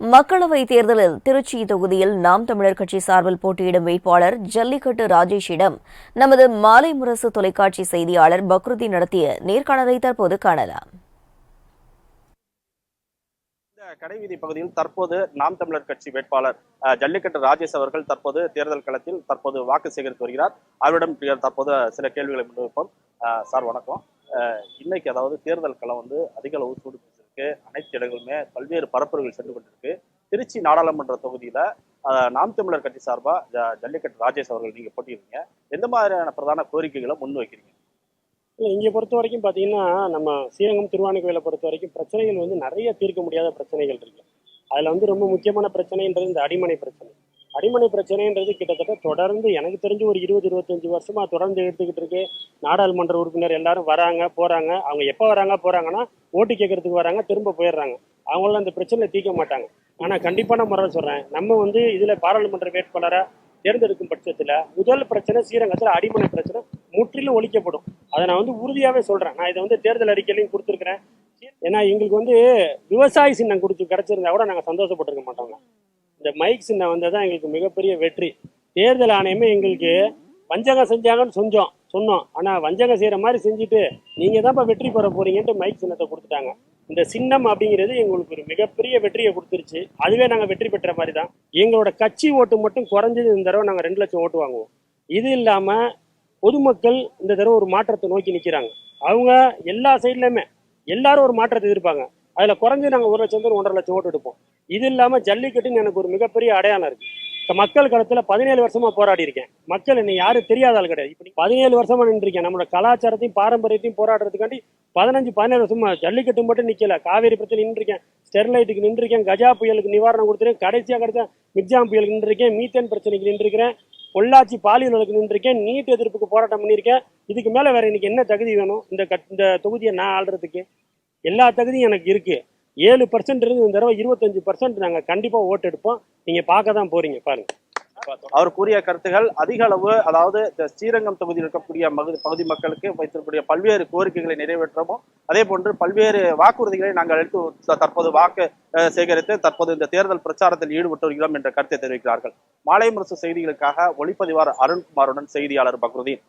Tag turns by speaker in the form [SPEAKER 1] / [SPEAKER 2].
[SPEAKER 1] மக்களவை தேர்தலில் திருச்சி தொகுதியில் நாம் தமிழர் கட்சி சார்பில் போட்டியிடும் வேட்பாளர் ஜல்லிக்கட்டு ராஜேஷிடம் நமது மாலை முரசு தொலைக்காட்சி செய்தியாளர் பக்ருதி நடத்திய நேர்காணலை தற்போது காணலாம்.
[SPEAKER 2] கடைவீதி பகுதியில் தற்போது நாம் தமிழர் கட்சி வேட்பாளர் அஹ், ஜல்லிக்கட்டு ராஜேஷ் அவர்கள் தற்போது தேர்தல் களத்தில் தற்போது வாக்கு சேகரித்து வருகிறார். அவரிடம் தற்போது சில கேள்விகளை முன்வைப்போம். சார் வணக்கம். அஹ், இன்னைக்கு அதாவது தேர்தல் களம் வந்து அதிக அளவு சூடு பிடிச்சிருக்கு அனைத்து இடங்களுமே பல்வேறு பரப்புரைகள் சென்று கொண்டிருக்கு. திருச்சி நாடாளுமன்ற தொகுதியில நாம் தமிழர் கட்சி சார்பா ஜல்லிக்கட்டு ராஜேஷ் அவர்கள் நீங்க போட்டியிருக்கீங்க எந்த மாதிரியான பிரதான கோரிக்கைகளை முன் வைக்கிறீங்க
[SPEAKER 3] இல்லை இங்கே பொறுத்த வரைக்கும் பார்த்தீங்கன்னா நம்ம ஸ்ரீரங்கம் திருவானைக்கோயிலை பொறுத்த வரைக்கும் பிரச்சனைகள் வந்து நிறைய தீர்க்க முடியாத பிரச்சனைகள் இருக்கு. அதில் வந்து ரொம்ப முக்கியமான பிரச்சனைன்றது இந்த அடிமனை பிரச்சனை. அடிமனை பிரச்சனைன்றது கிட்டத்தட்ட தொடர்ந்து எனக்கு தெரிஞ்சு ஒரு இருபது இருபத்தஞ்சு வருஷமா தொடர்ந்து எடுத்துக்கிட்டு இருக்கு. நாடாளுமன்ற உறுப்பினர் எல்லாரும் வராங்க போறாங்க. அவங்க எப்போ வராங்க போறாங்கன்னா ஓட்டு கேட்கறதுக்கு வராங்க திரும்ப போயிடுறாங்க. அவங்களாம் அந்த பிரச்சனையை தீர்க்க மாட்டாங்க. ஆனா கண்டிப்பான முறையில் சொல்றேன். நம்ம வந்து இதுல பாராளுமன்ற வேட்பாளரை தேர்ந்தெடுக்கும் பட்சத்துல முதல் பிரச்சனை ஸ்ரீரங்கத்தில் அடிமனை பிரச்சனை முற்றிலும் ஒழிக்கப்படும். அதை நான் வந்து உறுதியாகவே சொல்றேன். நான் இதை வந்து தேர்தல் அறிக்கையிலையும் கொடுத்துருக்கிறேன். ஏன்னா எங்களுக்கு வந்து விவசாய சின்னம் கொடுத்து கிடைச்சிருந்தா கூட நாங்கள் சந்தோஷப்பட்டிருக்க மாட்டோங்க. இந்த மைக் சின்னம் வந்தது தான் எங்களுக்கு மிகப்பெரிய வெற்றி. தேர்தல் ஆணையமே எங்களுக்கு வஞ்சகம் செஞ்சாங்கன்னு செஞ்சோம் சொன்னோம். ஆனால் வஞ்சகம் செய்கிற மாதிரி செஞ்சுட்டு நீங்கள் தான் இப்போ வெற்றி பெற போறீங்கன்ட்டு மைக் சின்னத்தை கொடுத்துட்டாங்க. இந்த சின்னம் அப்படிங்கிறது எங்களுக்கு ஒரு மிகப்பெரிய வெற்றியை கொடுத்துருச்சு. அதுவே நாங்கள் வெற்றி பெற்ற மாதிரி தான் எங்களோட கட்சி ஓட்டு மட்டும் குறைஞ்சது இந்த தடவை நாங்கள் ரெண்டு லட்சம் ஓட்டு வாங்குவோம். இது இல்லாமல் பொதுமக்கள் இந்த தடவை ஒரு மாற்றத்தை நோக்கி நிற்கிறாங்க அவங்க எல்லா சைட்லையுமே எல்லாரும் ஒரு மாற்றத்தை எதிர்ப்பாங்க. அதில் குறைஞ்சு நாங்கள் ஒரு லட்சம் பேர் ஒன்றரை லட்சம் ஓட்டு எடுப்போம். இது இல்லாமல் ஜல்லிக்கட்டுன்னு எனக்கு ஒரு மிகப்பெரிய அடையாளம் இருக்கு. இப்போ மக்கள் களத்தில் பதினேழு வருஷமா போராடி இருக்கேன். மக்கள் என்னை யாரும் தெரியாத ஆள் கிடையாது. இப்படி பதினேழு வருஷமா நின்றுருக்கேன் நம்மளோட கலாச்சாரத்தையும் பாரம்பரியத்தையும் போராடுறதுக்காண்டி பதினஞ்சு பதினேழு வருஷமா ஜல்லிக்கட்டு மட்டும் நிற்கல காவேரி பிரச்சனை நின்றுருக்கேன் ஸ்டெர்லைட்டுக்கு நின்றுருக்கேன் கஜா புயலுக்கு நிவாரணம் கொடுத்துருக்கேன். கடைசியாக கிடைச்ச மிக்ஜாம் புயலுக்கு நின்றுருக்கேன் மீத்தேன் பிரச்சனைக்கு நின்றுருக்கிறேன் பொள்ளாச்சி வழக்கு நின்றுருக்கேன் நீட் எதிர்ப்புக்கு போராட்டம் பண்ணியிருக்கேன். இதுக்கு மேலே வேற எனக்கு என்ன தகுதி வேணும்? இந்த கட் இந்த தொகுதியை நான் ஆள்றதுக்கு? எல்லா தகுதியும் எனக்கு இருக்குது ஏழு பர்சன்ட் இருந்து இந்த தடவை இருபத்தஞ்சு பர்சன்ட் நாங்கள் கண்டிப்பாக ஓட்டு எடுப்போம். நீங்கள் பார்க்க தான் போறீங்க பாருங்க.
[SPEAKER 2] அவர் கூறிய கருத்துகள் அதிக அளவு அதாவது இந்த ஸ்ரீரங்கம் தொகுதியில் இருக்கக்கூடிய மகு- பகுதி மக்களுக்கு வைத்திருக்கக்கூடிய பல்வேறு கோரிக்கைகளை நிறைவேற்றவும் அதே போன்று பல்வேறு வாக்குறுதிகளை நாங்கள் எடுத்து தற்போது வாக்கு சேகரித்து தற்போது இந்த தேர்தல் பிரச்சாரத்தில் ஈடுபட்டு வருகிறோம் என்ற கருத்தை தெரிவிக்கிறார்கள். மாலை முரசு செய்திகளுக்காக ஒளிப்பதிவாளர் அருண்குமாருடன் செய்தியாளர் பக்ருதீன்.